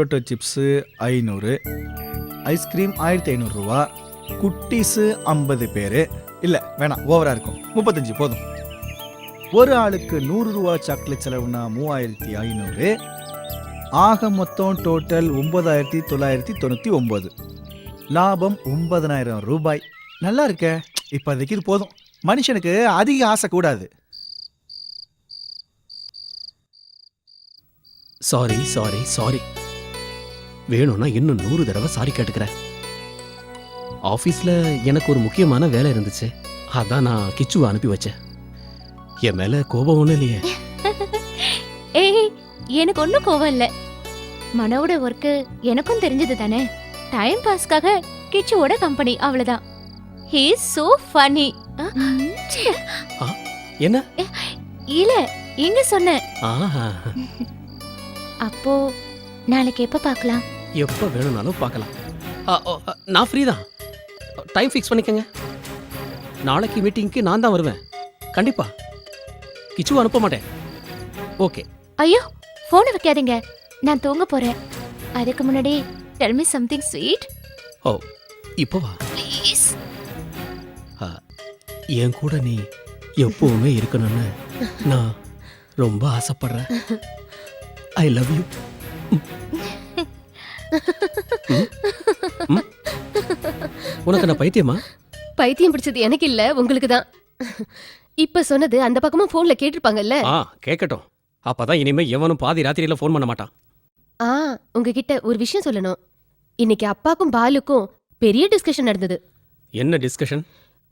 Potato chips ஐநூறு ice cream ஆயிரத்தி ஐநூறுரூவா குட்டீஸு ஐம்பது பேர். இல்லை வேணாம் ஓவராக இருக்கும். முப்பத்தஞ்சு போதும். ஒரு ஆளுக்கு நூறுரூவா சாக்லேட் செலவுனா மூவாயிரத்தி ஐநூறு. ஆக மொத்தம் டோட்டல் ஒம்பதாயிரத்தி தொள்ளாயிரத்தி தொண்ணூற்றி ஒம்பது லாபம் ஒன்பதனாயிரம் ரூபாய். நல்லா இருக்கே. இப்போதைக்கு இது போதும். மனுஷனுக்கு அதிக ஆசை கூடாது. சாரி சாரி சாரி வேணும்னா இன்னும் நூறு தடவை சாரி கேட்டுக்கிறேன். ஆஃபீஸில் எனக்கு ஒரு முக்கியமான வேலை இருந்துச்சு. அதான் நான் கிச்சுவை அனுப்பி வச்சேன். என் மேல கோபம் ஒன்றும் இல்லையே. ஏய் எனக்கு ஒன்றும் கோவம் இல்லை. மனோட ஒர்க்கு எனக்கும் தெரிஞ்சது தானே? டைம் பாஸ்க்காக கிச்சுவோட கம்பெனி அவ்வளவுதான். ஹீ சோ ஃபனி என்ன? இல்ல எங்க சொன்ன ஆஹா. அப்போ நாளைக்கு எப்ப பார்க்கலாம்? எப்போ வேணும்னாலும் பார்க்கலாம். நான் ஃப்ரீ தான். டைம் ஃபிக்ஸ் பண்ணிக்கங்க. நாளைக்கு மீட்டிங்க்கு நான் தான் வருவேன். கண்டிப்பா. கிச்சுவை அனுப்ப மாட்டேன். ஓகே ஐயோ போனை வைக்காதீங்க. நான் தூங்க போறேன். அதுக்கு முன்னாடி டெல் மீ சம்திங் ஸ்வீட் ஓ இப்போ வா. ப்ளீஸ் என் கூட நீ எப்பவுமே இருக்கணும்னு நான் ரொம்ப ஆசைப்படுறேன். ஐ லவ் யூ உனக்கு நான் பைத்தியமா? பைத்தியம் பிடிச்சது எனக்கு இல்ல உங்களுக்கு தான். இப்ப சொன்னது அந்த பக்கமா போன்ல கேட்டிருப்பாங்கல்ல? ஆ கேட்கட்டும். அப்பதான் இனிமே எவனும் பாதி ராத்திரியில ஃபோன் பண்ண மாட்டான். ஆ உங்ககிட்ட ஒரு விஷயம் சொல்லணும். இன்னைக்கு அப்பாக்கும் பாலுக்கும் பெரிய டிஸ்கஷன் நடந்தது. என்ன டிஸ்கஷன்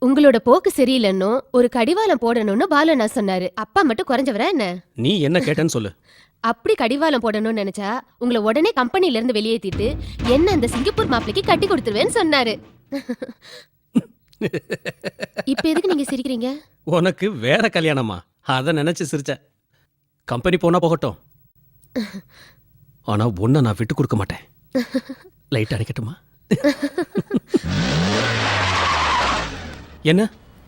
உங்களோட போக்கு சரியில்லைன்னு ஒரு கடிவாளம் போடணும்னு பாலு நான் சொன்னாரு. அப்பா மட்டும் குறைஞ்சவரா என்ன? நீ என்ன கேட்டேன்னு சொல்லு. அப்படி கடிவாளம் போடணும்னு நினைச்சா உங்களை உடனே கம்பெனில இருந்து வெளியேத்திட்டு என்ன அந்த சிங்கப்பூர் மாப்பிளைக்கு கட்டி கொடுத்துருவேன்னு சொன்னாரு. இப்ப எதுக்கு நீங்க சிரிக்கிறீங்க? உனக்கு வேற கல்யாணமா? அதை நினைச்சு சிரிச்ச. கம்பெனி போனா போகட்டும். ஆனா ஒன்ன நான் விட்டு கொடுக்க மாட்டேன். லைட் அணைக்கட்டுமா? என்ன?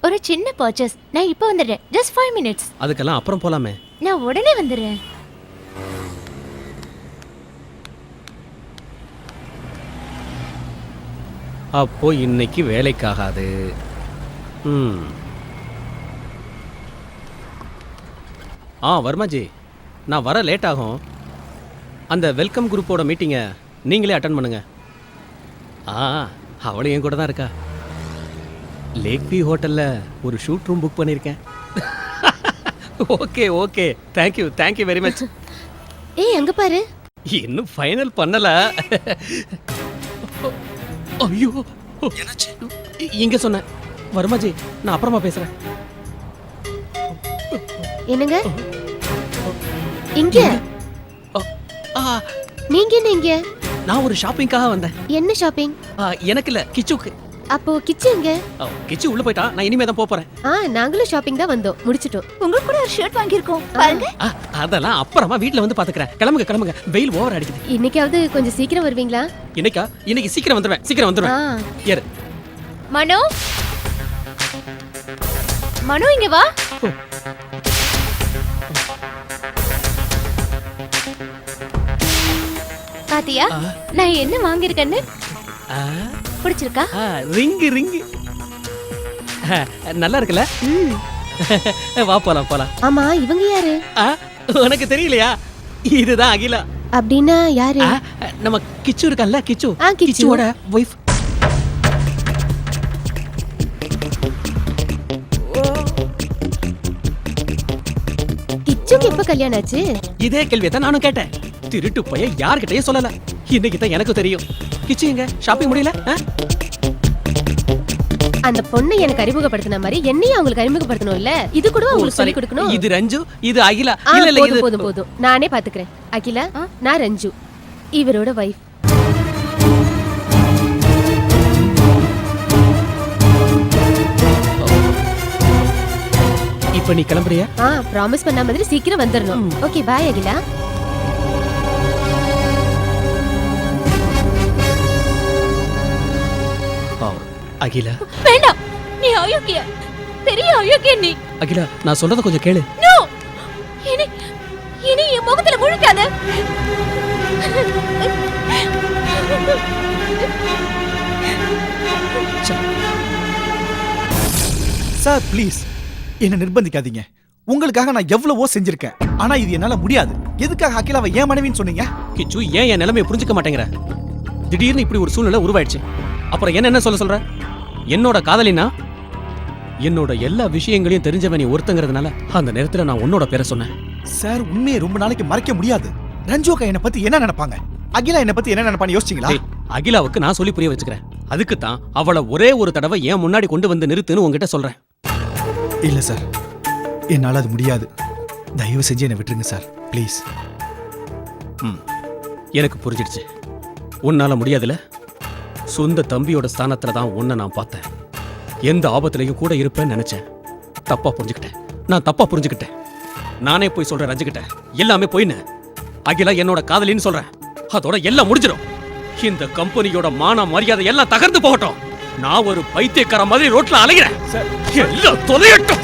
ஒரு சின்ன பர்ச்சேஸ் நான் இப்போ வந்துடுறேன். ஜஸ்ட் ஃபைவ் மினிட்ஸ் அதுக்கெல்லாம் அப்புறம் போலாமே. நான் உடனே வந்துடுறேன். அப்போ இன்னைக்கு வேலைக்காகாது. ம். ஆ வர்மாஜி. நான் வர லேட் ஆகும் அந்த வெல்கம் குரூப்போட மீட்டிங்கை நீங்களே அட்டன் பண்ணுங்க. ஆ அவளும் என் கூட தான் இருக்கா. லேக் பி ஹோட்டலில் ஒரு ஷூட் ரூம் புக் பண்ணியிருக்கேன் okay okay. Thank you thank you very much ஏய் அங்க பாரு. இன்னும் ஃபைனல் பண்ணல. ஐயோ. என்னாச்சு? இங்க சொன்னேன். வருமாஜி நான் அப்புறமா பேசுறேன். என்னங்க? இங்க. ஆ, நீங்க என்ன இங்க? நான் ஒரு ஷாப்பிங்காக வந்தேன். என்ன ஷாப்பிங் ஆ, எனக்கு இல்ல கிச்சுக்கு. அப்போ கிச்சு எங்க? ஆ, கிச்சு உள்ள போயிட்டா? நான் இனிமே தான் போறேன். ஆ நாங்களும் ஷாப்பிங் தான் வந்தோம். முடிச்சிட்டோம். உங்களுக்கு கூட ஒரு ஷர்ட் வாங்கியிருக்கோம். பாருங்க. அதெல்லாம் அப்புறமா வீட்ல வந்து பாத்துக்கிறேன். கிளம்புங்க கிளம்புங்க. வெயில் ஓவர் அடிக்குது. இன்னைக்காவது கொஞ்சம் சீக்கிரம் வருவீங்களா? இன்னைக்கா? இன்னைக்கு சீக்கிரம் வந்துருவேன் சீக்கிரம் வந்துருவேன். ஏறு. மனோ? மனோ இங்க வா. பாத்தியா. நான் என்ன வாங்கியிருக்கேன்னு? ஆ, பிடிச்சிருக்கா? ஆ, ரிங்கு நல்லா இருக்குல்ல. வா போலாம் போலாம். ஆமா இவங்க யாரு? உனக்கு தெரியலையா? இதுதான் அகிலா. அப்படின்னா யாரு? நம்ம கிச்சு இருக்கல்ல கிச்சு. கிச்சுவோட ஒய்ஃப் கிச்சுக்கு எப்ப கல்யாணம் ஆச்சு? இதே கேள்வியை தான் நானும் கேட்டேன். திருட்டு பையன் யார்கிட்டயும் சொல்லல. இன்னைக்கு தான் எனக்கு தெரியும். கிச்சு எங்க ஷாப்பிங் முடியல? அந்த பொண்ணை எனக்கு அறிமுகப்படுத்தின மாதிரி என்னையும் அவங்களுக்கு அறிமுகப்படுத்தணும்ல இது கூட சரி. சொல்லி கொடுக்கணும். இது ரஞ்சு இது அகிலா. இல்ல இல்ல இது போதும் போதும். நானே பாத்துக்கிறேன். அகிலா? நான் ரஞ்சு. இவரோட வைஃப் இப்ப நீ கிளம்புறியா? ஆ ப்ராமிஸ் பண்ண மாதிரி சீக்கிரம் வந்துடணும். Okay bye Akila. அகிலா. வேண்டாம். நீ அயோக்கிய. பெரிய அயோக்கிய நீ. அகிலா நான் சொல்றத கொஞ்சம் கேளு. நோ. இனி இனி என் முகத்துல முழிக்காத. சார். ப்ளீஸ். என்ன நிர்பந்திக்காதீங்க. உங்களுக்காக நான் எவ்வளவோ செஞ்சிருக்கேன். ஆனா இது என்னால முடியாது. எதுக்காக அகிலாவை ஏன் மனைவின்னு சொன்னீங்க? கிச்சு ஏன் என் நிலைமையை புரிஞ்சுக்க மாட்டேங்கிற? திடீர்னு இப்படி ஒரு சூழ்நிலை உருவாயிடுச்சு. அப்புறம் என்ன என்ன சொல்ல சொல்ற? என்னோட காதலினா? என்னோட எல்லா விஷயங்களையும் தெரிஞ்சவன் நீ ஒருத்தங்கிறதுனால அந்த நேரத்துல நான் உன்னோட பேரை சொன்னேன். சார் உண்மையை ரொம்ப நாளைக்கு மறைக்க முடியாது. ரஞ்சோக்கா என்னை பத்தி என்ன நினைப்பாங்க? அகிலா என்னை பத்தி என்ன நினைப்பான்னு யோசிச்சீங்களா? அகிலாவுக்கு நான் சொல்லி புரிய வச்சுக்கிறேன். அதுக்கு தான் அவளை ஒரே ஒரு தடவை ஏன் முன்னாடி கொண்டு வந்து நிறுத்துன்னு உங்ககிட்ட சொல்றேன். இல்ல சார் என்னால அது முடியாது. தயவு செஞ்சு என்னை விட்டுருங்க சார் ப்ளீஸ். ம் எனக்கு புரிஞ்சிடுச்சு. உன்னால முடியாதுல சொந்த தம்பியோட ஸ்தானத்துல தான் உன்னை நான் பார்த்தேன். எந்த ஆபத்துலையும் கூட இருப்பேன்னு நினைச்சேன். தப்பா புரிஞ்சுக்கிட்டேன். நான் தப்பா புரிஞ்சுக்கிட்டேன். நானே போய் சொல்றேன் ரஞ்சுக்கிட்ட எல்லாமே போயின்னு. அகிலா என்னோட காதலின்னு சொல்றேன். அதோட எல்லாம் முடிஞ்சிடும் இந்த கம்பெனியோட மான மரியாதை எல்லாம் தகர்ந்து போகட்டும். நான் ஒரு பைத்தியக்கார மாதிரி ரோட்ல அலைகிறேன் எல்லாம் தொலையட்டும்.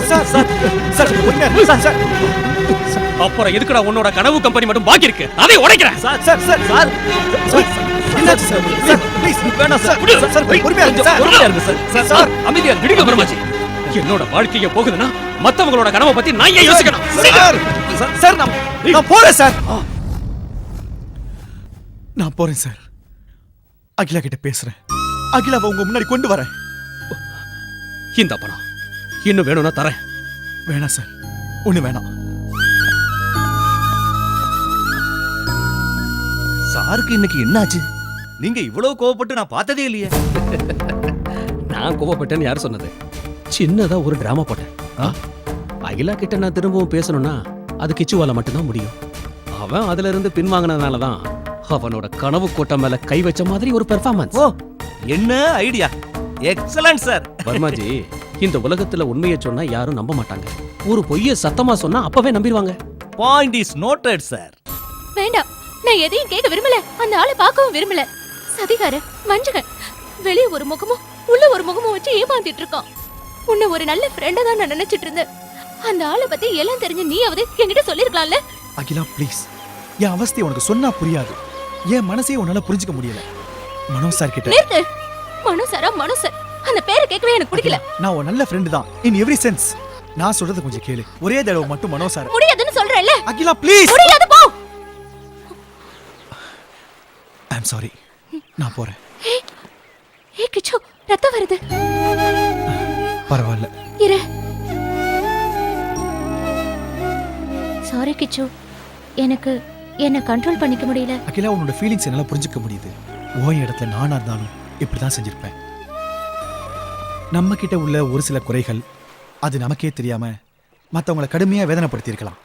அப்புறம் எதுக்குடா உன்னோட கனவு கம்பெனி மட்டும் பாக்கி இருக்கு? அதை உடைக்கிறேன். என்னாச்சு சார் சார் ப்ளீஸ் வேணாம் சார். சார் சார் பொறுமையா இருங்க சார். பொறுமையா இருங்க சார். சார், சார், அமைதியா விடுங்க பிரம்மாஜி. என்னோட வாழ்க்கைய போகுதுன்னா மத்தவங்களோட கனவை பத்தி நான் ஏன் யோசிக்கணும்? சார் சார், சார் நான் நான் போறேன் சார். நான் போறேன் சார். அகிலா கிட்ட பேசுறேன். அகிலாவை உங்க முன்னாடி கொண்டு வரேன். இந்த பணம் இன்னும் வேணும்னா தரேன். வேணாம் சார். ஒண்ணு வேணாம். சாருக்கு இன்னைக்கு என்னாச்சு? நீங்க இவ்வளவு கோவப்பட்டு நான் பார்த்ததே இல்லையே. நான் கோவப்பட்டேன்னு யார் சொன்னது? சின்னதா ஒரு டிராமா போட்டேன்? அகிலா கிட்ட நான் திரும்பவும் பேசணும்னா அது கிச்சுவால மட்டும்தான் முடியும். அவன் அதுல இருந்து பின்வாங்கினதுனால தான் அவனோட கனவு கோட்டை மேல கை வச்ச மாதிரி ஒரு பெர்ஃபார்மன்ஸ் ஓ என்ன ஐடியா எக்ஸலன்ட் சார் வர்மாஜி இந்த உலகத்துல உண்மையை சொன்னா யாரும் நம்ப மாட்டாங்க. ஒரு பொய்ய சத்தமா சொன்னா அப்பவே நம்பிடுவாங்க. பாயிண்ட் இஸ் நோட்டட் சார் வேண்டாம். நான் எதையும் கேட்க விரும்பல. அந்த ஆளை பார்க்கவும் விரும்பல. சதிகார வஞ்சகன் வெளிய ஒரு முகமும் உள்ள ஒரு முகமும் வச்சு ஏமாத்திட்டு இருக்கான். உன்னை ஒரு நல்ல ஃப்ரெண்டா தான் நான் நினைச்சிட்டு இருந்தேன். அந்த ஆளை பத்தி எல்லாம் தெரிஞ்ச நீயாவது என்கிட்ட சொல்லிருக்கலாம்ல? அகிலா ப்ளீஸ் என் அவஸ்தையை உனக்கு சொன்னா புரியாது. என் மனசையே உன்னால புரிஞ்சுக்க முடியல. மனோ சார் கிட்ட. நிறுத்து. மனோசரா மனோசர் அந்த பேரை கேட்கவே எனக்கு பிடிக்கல. நான் ஒரு நல்ல ஃப்ரெண்டு தான். இன் எவ்ரி சென்ஸ் நான் சொல்றது கொஞ்சம் கேளு. ஒரே தடவை மட்டும் மனோ சார் முடியாதுன்னு சொல்றேன்ல. அகிலா ப்ளீஸ் முடியாது போ. ஐ அம் சாரி நான் போறேன். ஏ கிச்சு ரத்தம் வருது. பரவாயில்ல. இரு. சாரி கிச்சு. எனக்கு என்ன கண்ட்ரோல் பண்ணிக்க முடியல. அகிலா உன்னோட ஃபீலிங்ஸ் என்னால புரிஞ்சுக்க முடியுது. ஓன் இடத்துல நானா இருந்தாலும் இப்படிதான் செஞ்சிருப்பேன். நம்ம கிட்ட உள்ள ஒரு சில குறைகள் அது நமக்கே தெரியாம மத்தவங்கள கடுமையா வேதனைப்படுத்தியிருக்கலாம்.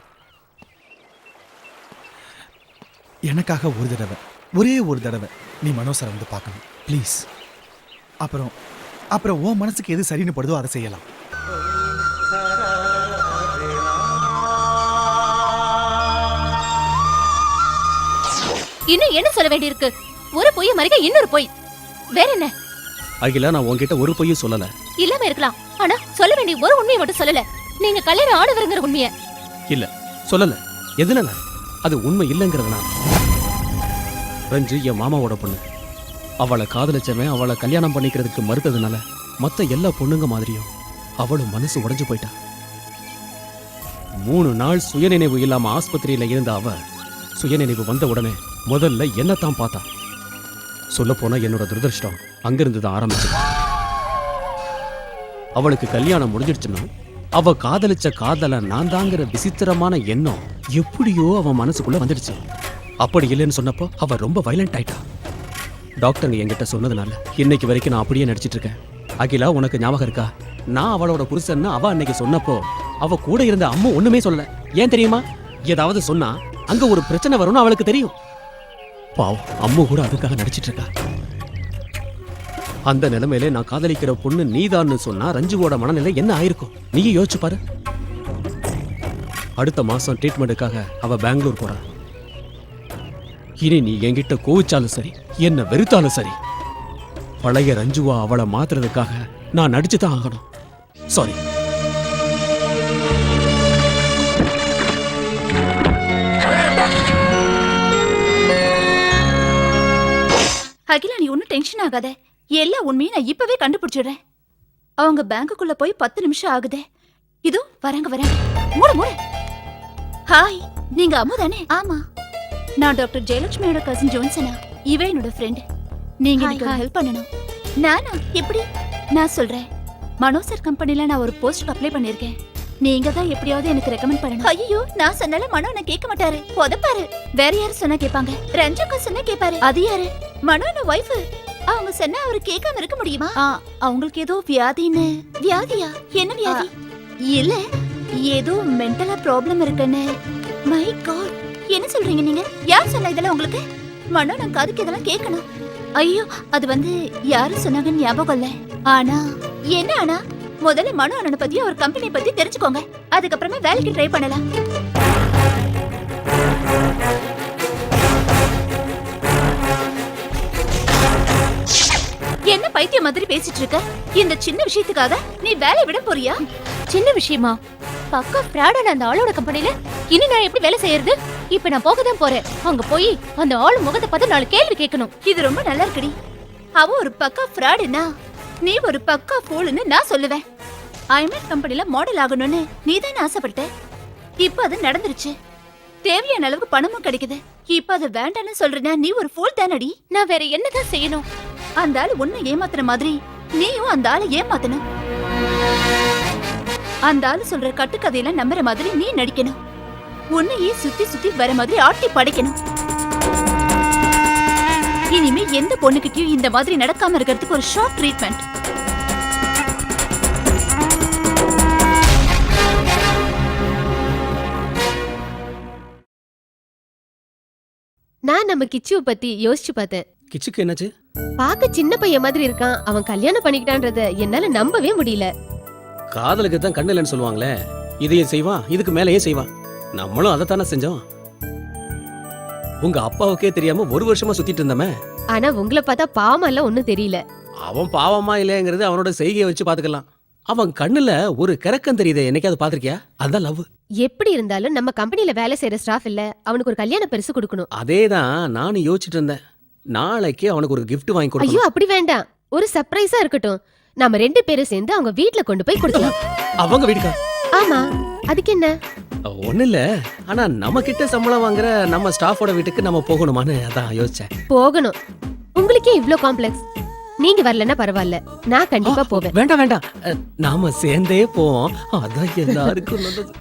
எனக்காக ஒரு தடவை. ஒரே ஒரு தடவை நீ மனோசரை வந்து பார்க்கணும். ப்ளீஸ் அப்புறம் அப்புறம் உன் மனசுக்கு எது சரின்னு படுதோ அதை செய்யலாம். இன்னும் என்ன சொல்ல வேண்டியிருக்கு? ஒரு பொய்ய மறைக்க இன்னொரு பொய். வேற என்ன? அகிலா நான் உன்கிட்ட ஒரு பொய்யும் சொல்லல. இல்லாம இருக்கலாம். ஆனா சொல்ல வேண்டிய ஒரு உண்மையை மட்டும் சொல்லல. நீங்க கல்யாணம் ஆனவருங்கிற உண்மைய. இல்ல சொல்லல. எதுனால? அது உண்மை இல்லைங்கிறதுனால. ரஞ்சு என் மாமாவோட பொண்ணு. அவளை காதலிச்சவன் அவளை கல்யாணம் பண்ணிக்கிறதுக்கு மறுத்ததுனால மற்ற எல்லா பொண்ணுங்க மாதிரியும் அவளும் மனசு உடைஞ்சு போயிட்டா. மூணு நாள் சுயநினைவு இல்லாம ஆஸ்பத்திரியில இருந்த அவ சுயநினைவு வந்த உடனே முதல்ல என்னத்தான் பார்த்தா. சொல்ல போனா என்னோட துரதிருஷ்டம் அங்கிருந்து தான் ஆரம்பிச்சு. அவளுக்கு கல்யாணம் முடிஞ்சிடுச்சுன்னா அவ காதலிச்ச காதல நான் தாங்கிற விசித்திரமான எண்ணம் எப்படியோ அவன் மனசுக்குள்ள வந்துடுச்சு. அப்படி இல்லைன்னு சொன்னப்போ அவ ரொம்ப வைலண்ட் ஆயிட்டா. டாக்டருங்க என்கிட்ட சொன்னதுனால இன்னைக்கு வரைக்கும் நான் அப்படியே நடிச்சிட்டு இருக்கேன். அகிலா உனக்கு ஞாபகம் இருக்கா? நான் அவளோட புருஷன்னு அவ அன்னைக்கு சொன்னப்போ அவ கூட இருந்த அம்மா ஒண்ணுமே சொல்லல. ஏன் தெரியுமா? ஏதாவது சொன்னா அங்க ஒரு பிரச்சனை வரும்னு அவளுக்கு தெரியும். பாவம் அம்மு கூட அதுக்காக நடிச்சிட்டு இருக்கா. அந்த நிலைமையில நான் காதலிக்கிற பொண்ணு நீதான்னு சொன்னா ரஞ்சுவோட மனநிலை என்ன ஆயிருக்கும்? நீயே யோசிச்சு பாரு. அடுத்த மாசம் ட்ரீட்மெண்ட்டுக்காக அவ பெங்களூர் போறா. இனி நீ என்கிட்ட கோவிச்சாலும் சரி என்ன வெறுத்தாலும் சரி பழைய ரஞ்சுவா அவளை மாத்துறதுக்காக நான் நடிச்சு தான் ஆகணும். சாரி அகிலா நீ ஒன்னும் டென்ஷன் ஆகாத. எல்லா உண்மையும் நான் இப்பவே கண்டுபிடிச்சிடுறேன். அவங்க பேங்குக்குள்ள போய் பத்து நிமிஷம் ஆகுதே. இதோ வரங்க வரேன். மூடு மூடு. ஹாய் நீங்க அம்மு தானே ஆமா. நான் டாக்டர் ஜெயலட்சுமியோட கசின் ஜோன்சனா. இவ என்னோட ஃப்ரெண்ட் நீங்க எனக்கு. ஹெல்ப் பண்ணணும். நானா? எப்படி? நான் சொல்றேன். மனோசர் கம்பெனில நான் ஒரு போஸ்ட்க்கு அப்ளை பண்ணிருக்கேன். நீங்க தான் எப்படியாவது எனக்கு ரெக்கமெண்ட் பண்ணணும். ஐயோ நான் சொன்னால மனோ என்ன கேட்க மாட்டாரு. உதப்பாரு. வேற யாரு சொன்னா கேட்பாங்க? ரஞ்சக்கா சொன்னா கேட்பாரு. அது யாரு? மனோ என்ன ஒய்ஃப் அவங்க சொன்னா அவரு கேட்காம இருக்க முடியுமா? அவங்களுக்கு ஏதோ வியாதின்னு. வியாதியா? என்ன வியாதி? இல்ல. ஏதோ மென்டலா ப்ராப்ளம் இருக்குன்னு. மை காட் என்ன சொல்றீங்க நீங்க? யார் சொன்னா இதெல்லாம் உங்களுக்கு? மனோ நான் காதுக்கு இதெல்லாம் கேட்கணும். ஐயோ அது வந்து யாரும் சொன்னாங்கன்னு ஞாபகம் இல்ல. ஆனா என்ன ஆனா? முதல்ல மனோ அண்ணனை பத்தி அவர் கம்பெனி பத்தி தெரிஞ்சுக்கோங்க. அதுக்கப்புறமா வேலைக்கு ட்ரை பண்ணலாம். என்ன பைத்தியம் மாதிரி பேசிட்டு இருக்க? இந்த சின்ன விஷயத்துக்காக நீ வேலையை விட போறியா? சின்ன விஷயமா? பக்கா ஃப்ராடான அந்த ஆளோட கம்பெனில இனி நான் எப்படி வேலை செய்யறது? இப்ப நான் போக தான் போறேன். அங்க போய் அந்த ஆள் முகத்தை பார்த்து நாலு கேள்வி கேட்கணும். இது ரொம்ப நல்லா இருக்குடி. அவ ஒரு பக்கா ஃப்ராடுனா நீ ஒரு பக்கா ஃபூல்னு நான் சொல்லுவேன். ஐமேட் கம்பெனில மாடல் ஆகணும்னு நீ தானே ஆசைப்பட்ட? இப்ப அது நடந்துருச்சு. தேவையான அளவுக்கு பணமும் கிடைக்குது. இப்ப அது வேண்டாம்னு சொல்றேன்னா நீ ஒரு ஃபூல் தானடி. நான் வேற என்னதான் செய்யணும்? அந்த ஆளு உன்னை ஏமாத்துற மாதிரி நீயும் அந்த ஆளை ஏமாத்தணும். அந்த ஆளு சொல்ற கட்டுக்கதையெல்லாம் நம்புற மாதிரி நீ நடிக்கணும். உன்னையே சுத்தி சுத்தி வர மாதிரி ஆட்டி படைக்கணும். இனிமே எந்த பொண்ணுகிட்டயும் இந்த மாதிரி நடக்காம இருக்கிறதுக்கு ஒரு ஷார்ட் ட்ரீட்மெண்ட் நான் நம்ம கிச்சுவை பத்தி யோசிச்சு பார்த்தேன். கிச்சுக்கு என்னாச்சு? பார்க்க சின்ன பையன் மாதிரி இருக்கான். அவன் கல்யாணம் பண்ணிக்கிட்டான்றத என்னால நம்பவே முடியல. காதலுக்கு தான் கண்ணு இல்லைன்னு சொல்லுவாங்களே இதையும் செய்வான் இதுக்கு மேலேயே செய்வான். நம்மளும் அதைத்தானே செஞ்சோம். உங்க அப்பாவுக்கே தெரியாம ஒரு வருஷமா சுத்திட்டு இருந்தமே. ஆனா உங்களை பார்த்தா பாவம் எல்லாம் ஒண்ணும் தெரியல. அவன் பாவமா இல்லைங்கிறது அவனோட செய்கையை வச்சு பாத்துக்கலாம் அவன் கண்ணுல ஒரு கிறக்கம் தெரியுதே என்னைக்காவது பாத்திருக்கியா அதான் லவ். எப்படி இருந்தாலும் நம்ம கம்பெனில வேலை செய்யற ஸ்டாஃப் இல்ல அவனுக்கு ஒரு கல்யாண பரிசு கொடுக்கணும். அதேதான் நானும் யோசிச்சுட்டு இருந்தேன். நாளைக்கு அவனுக்கு ஒரு gift வாங்கி ஐயோ கொடுக்கணும் அப்படி வேண்டாம். ஒரு சர்ப்ரைஸா இருக்கட்டும். நாம ரெண்டு பேரும் சேர்ந்து அவங்க வீட்ல கொண்டு போய் கொடுக்கலாம். அவங்க வீட்டுக்கா ஆமா அதுக்கு என்ன? ஒண்ணு இல்ல. ஆனா நம்ம கிட்ட சம்பளம் வாங்குற நம்ம ஸ்டாஃபோட வீட்டுக்கு நம்ம போகணுமான்னு அதான் யோசிச்சேன். போகணும். உங்களுக்கே இவ்ளோ காம்ப்ளெக்ஸ் நீங்க வரலன்னா பரவாயில்ல. நான் கண்டிப்பா போவேன். வேண்டாம் வேண்டாம். நாம சேர்ந்தே போவோம். அதான் எல்லாருக்கும் நல்லது.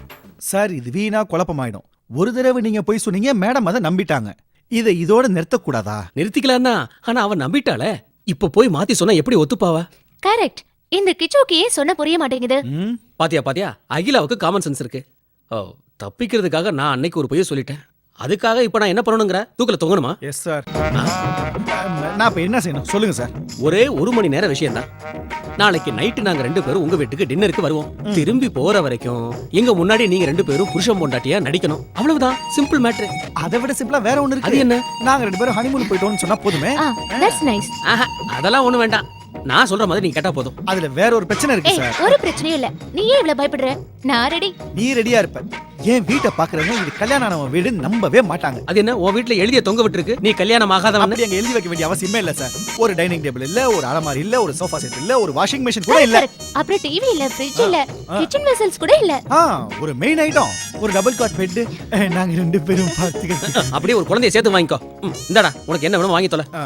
சார் இது வீணா குழப்பமாயிடும். ஒரு தடவை நீங்க போய் சொன்னீங்க மேடம் அதை நம்பிட்டாங்க. இதை இதோட நிறுத்தக்கூடாதா? நிறுத்திக்கலாம் தான் ஆனா அவன் நம்பிட்டாளே. இப்ப போய் மாத்தி சொன்னா எப்படி ஒத்துப்பாவ? கரெக்ட் இந்த கிச்சோக்கு ஏன் சொன்ன புரிய மாட்டேங்குது. ம் பாத்தியா பாத்தியா? அகிலாவுக்கு காமன் சென்ஸ் இருக்கு. ஓ தப்பிக்கிறதுக்காக நான் அன்னைக்கு ஒரு பொய்ய சொல்லிட்டேன். அதுக்காக இப்ப நான் என்ன பண்ணணுங்கிற? தூக்கல தொங்கணுமா? எஸ் சார் நான் இப்ப என்ன செய்யணும்? சொல்லுங்க சார் ஒரே ஒரு மணி நேர விஷயம் தான் நாளைக்கு நைட்டு நாங்க ரெண்டு பேரும் உங்க வீட்டுக்கு டின்னருக்கு வருவோம். திரும்பி போற வரைக்கும் எங்க முன்னாடி நீங்க ரெண்டு பேரும் புருஷன் பொண்டாட்டியா நடிக்கணும். அவ்வளவுதான். சிம்பிள் மேட்ரு அதை விட சிம்பிளா வேற ஒண்ணு அது இருக்கு என்ன? நாங்க ரெண்டு பேரும் ஹனிமூன் போயிட்டோம்னு சொன்னா போதுமே. அதெல்லாம் ஒண்ணு வேண்டாம். நான் சொல்ற மாதிரி நீ கேட்டா போதும். அதுல வேற ஒரு பிரச்சனை இருக்கு ஏய் சார். ஒரு பிரச்சனையும் இல்ல. நீ ஏன் இவ்வளவு பயப்படுற? நான் ரெடி நீ ரெடியா இருப்ப. என் வீட்டை பாக்குறவங்க இது கல்யாணம் ஆனவன் வீடு நம்பவே மாட்டாங்க. அது என்ன உன் வீட்டுல எழுதிய தொங்க விட்டுருக்கு? நீ கல்யாணம் ஆகாதவன் அப்படி அங்க எழுதி வைக்க வேண்டிய அவசியமே இல்ல சார். ஒரு டைனிங் டேபிள் இல்ல ஒரு அலமாரி இல்ல ஒரு சோஃபா செட் இல்ல ஒரு வாஷிங் மிஷின் கூட இல்ல. Correct. அப்புறம் டிவி இல்ல ஃப்ரிட்ஜ் இல்ல. கிச்சன் வெசல்ஸ் கூட இல்ல. ஆ ஒரு மெயின் ஐட்டம் ஒரு டபுள் காட் பெட் நாங்க ரெண்டு பேரும் பார்த்துக்க அப்படியே ஒரு குழந்தைய சேர்த்து வாங்கிக்கோ. ம், இந்தாடா உனக்கு என்ன வேணும் வாங்கி தொலை. ஆ.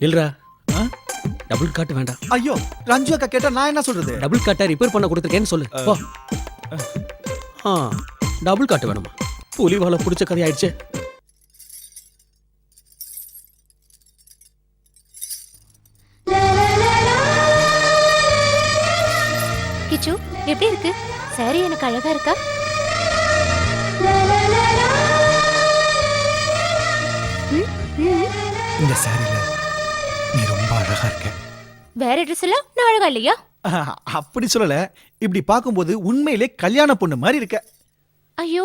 நில்றா? டபுள் காட் வேண்டாம் ஐயோ ரஞ்சு அக்கா கேட்டா நான் என்ன சொல்றது? டபுள் காட்டை ரிப்பேர் பண்ண கொடுத்துருக்கேன்னு சொல்லு. போ. ஆ டபுள் காட்டு வேணுமா? புலி வாழை பிடிச்ச கதை ஆயிடுச்சு. கிச்சு எப்படி இருக்கு? சாரி எனக்கு அழகா இருக்கா. இந்த ரொம்ப அழகா இருக்க. வேற ட்ரெஸ் எல்லாம்? நான் அழகா இல்லையா? அப்படி சொல்லல. இப்படி பார்க்கும்போது உண்மையிலே கல்யாண பொண்ணு மாதிரி இருக்க. ஐயோ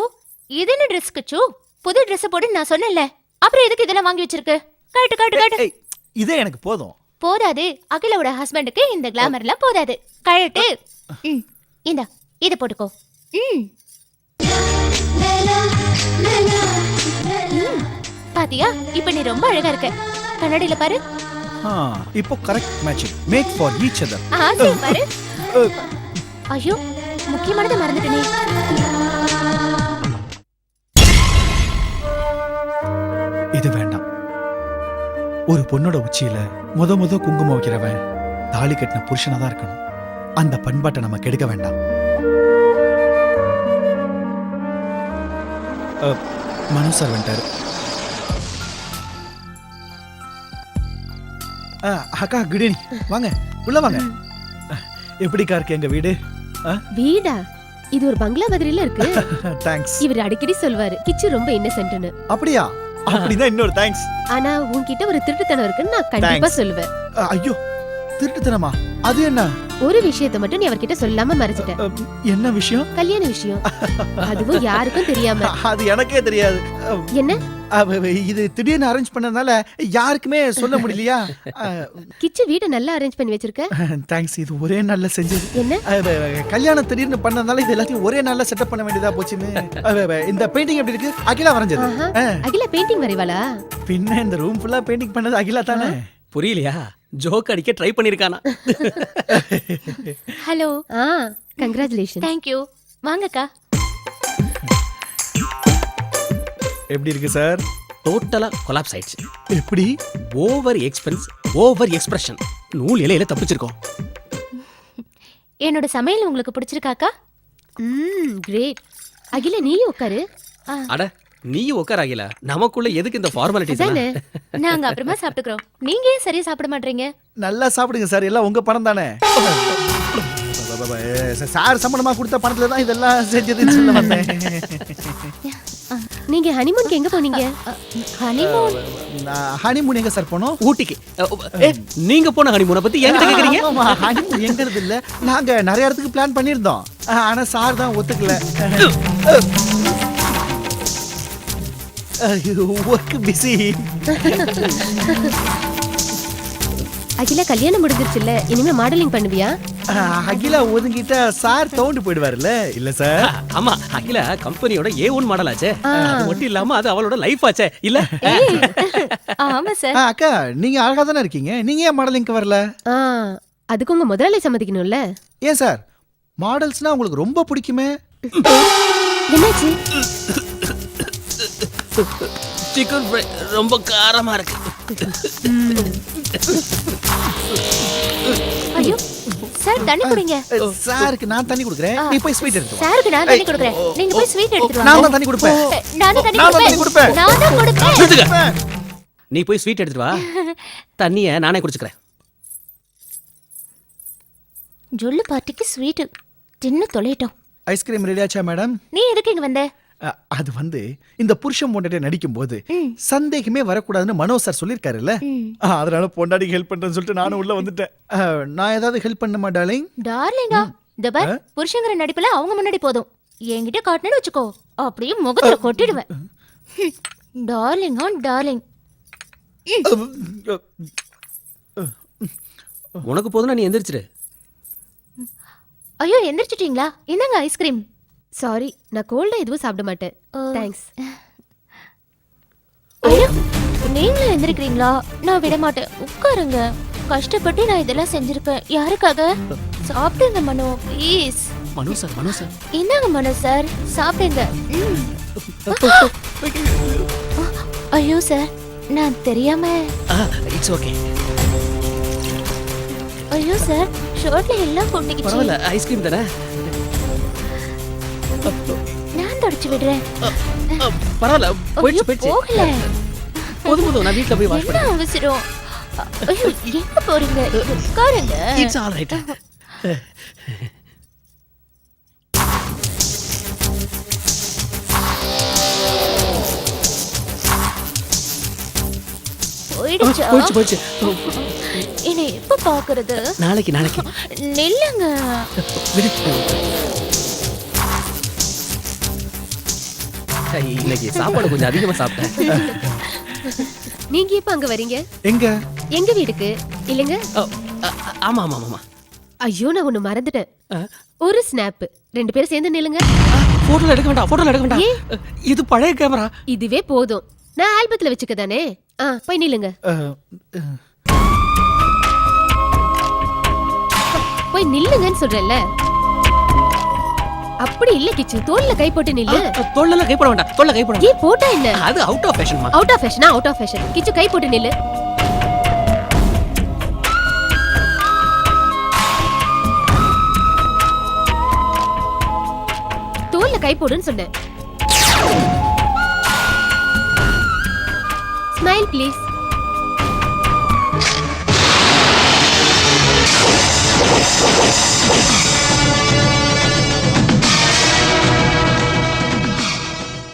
இது என்ன ட்ரெஸ் கிச்சு? புது Dress போடு நான் சொன்னேன்ல. அப்புறம் எதுக்கு இதெல்லாம் வாங்கி வச்சிருக்கு? கட்டு கட்டு கட்டு. இதே எனக்கு போதும். போதாது. அகிலோட ஹஸ்பண்டுக்கு இந்த கிளாமர்லாம் போதாது. கழட்டு. இந்தா இதை போட்டுக்கோ. ம் பாத்தியா? இப்ப நீ ரொம்ப அழகா இருக்க. கண்ணாடியில பாரு. இப்போ correct matching made for each other ஆசை பாரு ஐயோ முக்கியமானதை மறந்துட்டேனே இது வேண்டாம் ஒரு பொண்ணோட உச்சியில முத முத குங்குமம் வைக்கிறவன் தாலி கட்டின புருஷனா தான் இருக்கணும். அந்த பண்பாட்டை நம்ம கெடுக்க வேண்டாம். மனு சார் வந்துட்டாரு. அக்கா குட் ஈவினிங் வாங்க உள்ள வாங்க. எப்படிக்கா இருக்கு எங்க வீடு? வீடா? இது ஒரு பங்களா மாதிரில இருக்கு. தேங்க்ஸ் இவர் அடிக்கடி சொல்வாரு கிச்சு ரொம்ப இன்னசென்ட்னு அப்படியா? அப்படிதான் இன்னொரு தேங்க்ஸ் ஆனா உன்கிட்ட ஒரு திருட்டுத்தனம் இருக்குன்னு நான் கண்டிப்பா. சொல்லுவேன். ஐயோ திருட்டுத்தனமா? அது என்ன? ஒரு விஷயத்த மட்டும் நீ அவர்கிட்ட சொல்லாம மறைச்சிட்ட. என்ன விஷயம்? கல்யாண விஷயம். அதுவும் யாருக்கும் தெரியாம. அது எனக்கே தெரியாது. என்ன? அவ- அவ இது திடீர்னு அரேஞ்ச் பண்ணதுனால யாருக்குமே சொல்ல முடியலையா? கிச்சு வீட்டை நல்லா அரேஞ்ச் பண்ணி வச்சிருக்க? தேங்க்ஸ் இது ஒரே நாள்ல செஞ்சது. என்ன? அவ- அவ கல்யாணம் திடீர்னு பண்ணதுனால இது எல்லாத்தையும் ஒரே நாள்ல செட்டப் பண்ண வேண்டியதா போச்சுன்னு. அவ- அவ இந்த பெயிண்டிங் எப்படி இருக்கு? அகிலா வரைஞ்சது. ஆஹா. ஆ, அகிலா பெயிண்டிங் வரைவாளா? பின்ன இந்த ரூம் ஃபுல்லா பெயிண்டிங் பண்ணது அகிலா தானே? புரியலையா? ஜோக் அடிக்க ட்ரை பண்ணிருக்கானா? ஹலோ ஆ கங்க்ராச்சுலேஷன் தேங்க்யூ வாங்கக்கா. எப்படி இருக்கு சார்? டோட்டலா கொலாப்ஸ் ஆயிடுச்சு. எப்படி? ஓவர் எக்ஸ்பென்ஸ் ஓவர் எக்ஸ்பிரஷன் நூல் இலையில தப்பிச்சிருக்கோம். என்னோட சமையல் உங்களுக்கு பிடிச்சிருக்காக்கா? ம் கிரேட் அகிலா நீயும் உட்காரு. அட நீ உட்காராகில நமக்குள்ள எதுக்கு இந்த ஃபார்மாலிட்டிஸ் நாங்க அப்புறமா சாப்பிட்டுக்கிறோம். நீங்க ஏன் சரியா சாப்பிட மாட்டீங்க? நல்லா சாப்பிடுங்க சார் எல்லாம் உங்க பணம் தானே? சார் சம்பளமா கொடுத்த பணத்துல தான் இதெல்லாம் செஞ்சதுன்னு சொல்ல வந்தேன். நீங்க ஹனிமூனுக்கு எங்க போனீங்க? ஹனிமூன் ஹனிமூன் எங்க சார் போனோம்? ஊட்டிக்கு. நீங்க போன ஹனிமூனை பத்தி என்கிட்ட கேக்குறீங்க? ஆமா, honeymoon எங்கிறது இல்ல. நாங்க நிறைய இடத்துக்கு பிளான் பண்ணியிருந்தோம். ஆஹ், ஆனா சார் தான் ஒத்துக்கல. ஒர்க் பிஸி அகிலா கல்யாணம் முடிஞ்சிருச்சுல்ல. இனிமே மாடலிங் பண்ணுவியா? அகிலா ஒதுங்கிட்டா சார் தோண்டு போயிடுவாருல்ல? இல்ல சார்? ஆமா அகில கம்பெனியோட ஏ ஒன் மாடல் ஆச்சே. அது மட்டும் இல்லாம அது அவளோட லைஃப் ஆச்சே. இல்ல? ஆமா சார். ஆஹ், அக்கா நீங்க அழகா தானே இருக்கீங்க? நீங்க ஏன் மாடலிங்க்கு வரல? அதுக்கு உங்க முதலாளி சம்மதிக்கணும்ல? ஏன் சார்? மாடல்ஸ்னா உங்களுக்கு ரொம்ப பிடிக்குமே. என்னாச்சு? சிக்கன் ஃப்ரை ரொம்ப காரமா இருக்கு. சார் தண்ணி குடிங்க. சாருக்கு நான் தண்ணி கொடுக்குறேன். நீ போய் ஸ்வீட் எடுத்து வா. சாருக்கு நான் தண்ணி கொடுக்குறேன். நீங்க போய் ஸ்வீட் எடுத்துட்டு நான் வாங்க தான் தண்ணி கொடுப்பேன். நான் தண்ணி நான் கொடுப்பேன். நான் தான் கொடுப்பேன். நீ போய் ஸ்வீட் எடுத்துட்டு வா. தண்ணிய நானே குடிச்சுக்கிறேன். ஜொல்லு பார்ட்டிக்கு ஸ்வீட் தின்னு தொலைட்டோம் ஐஸ்கிரீம் ரெடியாச்சா மேடம் நீ எதுக்கு இங்க வந்த? அ- அது வந்து இந்த புருஷன் பொண்டாட்டி நடிக்கும் போது ம். சந்தேகமே வரக்கூடாதுன்னு மனோ சார் சொல்லியிருக்காருல்ல? ம். ஆ, அதனால பொண்டாட்டிக்கு ஹெல்ப் பண்றேன்னு சொல்லிட்டு நானும் உள்ள வந்துட்டேன். அ, நான் ஏதாவது ஹெல்ப் பண்ணுமா டார்லிங் டார்லிங்கா இந்த பார் புருஷங்கிற நடிப்புல அவங்க முன்னாடி போதும். என்கிட்ட காட்டினு வச்சுக்கோ. அப்படியே முகத்துல கொட்டிடுவேன். டார்லிங்கா டார்லிங் உனக்கு போதும்னா நீ எந்திரிச்சிரு. ஐயோ எந்திரிச்சிட்டீங்களா? என்னங்க ஐஸ்கிரீம்? சாரி நான் கோல்டா எதுவும் சாப்பிட மாட்டேன். ஓ. தேங்க்ஸ் ஐயோ நீங்களும் எந்திரிக்கிறீங்களா? நான் விட மாட்டேன். உட்காருங்க. கஷ்டப்பட்டு நான் இதெல்லாம் செஞ்சிருக்கேன் யாருக்காக? சாப்பிடுங்க Mano please Mano sir Mano sir. என்னங்க மனோ சார். சாப்பிடுங்க. ம். ஐயோ சார். நான் தெரியாம. இட்ஸ் ஓகே ஐயோ சார். ஷர்ட்ல எல்லாம் கொட்டிக்கிச்சு. பரவாயில்ல ஐஸ்கிரீம் தானே? நான் தொடச்சு விடுறேன். பரவாயில்ல போயிடுச்சு போயிடுச்சு. போகல. போதும் போதும் நான் வீட்ல போய் வாஷ் என்ன பண்ணேன் அவசரம்? எங்க போறீங்க? உட்காருங்க. இட்ஸ் ஆல் ரைட் போயிடுச்சா? போயிடுச்சு போயிடுச்சு. என்னை எப்ப பாக்குறது நாளைக்கு நாளைக்கு. நில்லுங்க. விடு. இன்னைக்கு சாப்பாடு கொஞ்சம் அதிகமா சாப்பிட்டேன். நீங்க எப்ப அங்க வரீங்க? எங்க? எங்க வீட்டுக்கு இல்லங்க? ஆமா ஆமா ஆமா ஐயோ நான் ஒண்ணு மறந்துட்டேன். ஒரு ஸ்னாப் ரெண்டு பேரும் சேர்ந்து நில்லுங்க. போட்டோல எடுக்க வேண்டாம் போட்டோல எடுக்க வேண்டாம். இது பழைய கேமரா இதுவே போதும். நான் ஆல்பத்துல வச்சுக்க தானே? போய் நில்லுங்க. போய் நில்லுங்கன்னு சொல்றேன்ல. அப்படி இல்ல கிச்சு தோல்ல கை போட்டு நில்லு. தோல்லெல்லாம் கை போட வேண்டாம் தோல்ல கை போட. ஏன் போட்டா என்ன? அது அவுட் ஆஃப் ஃபேஷன்மா அவுட் ஆஃப் ஃபேஷனா அவுட் ஆஃப் ஃபேஷன் கிச்சு கை போட்டு நில்லு. தோல்ல கை போடுன்னு சொன்னேன். Smile please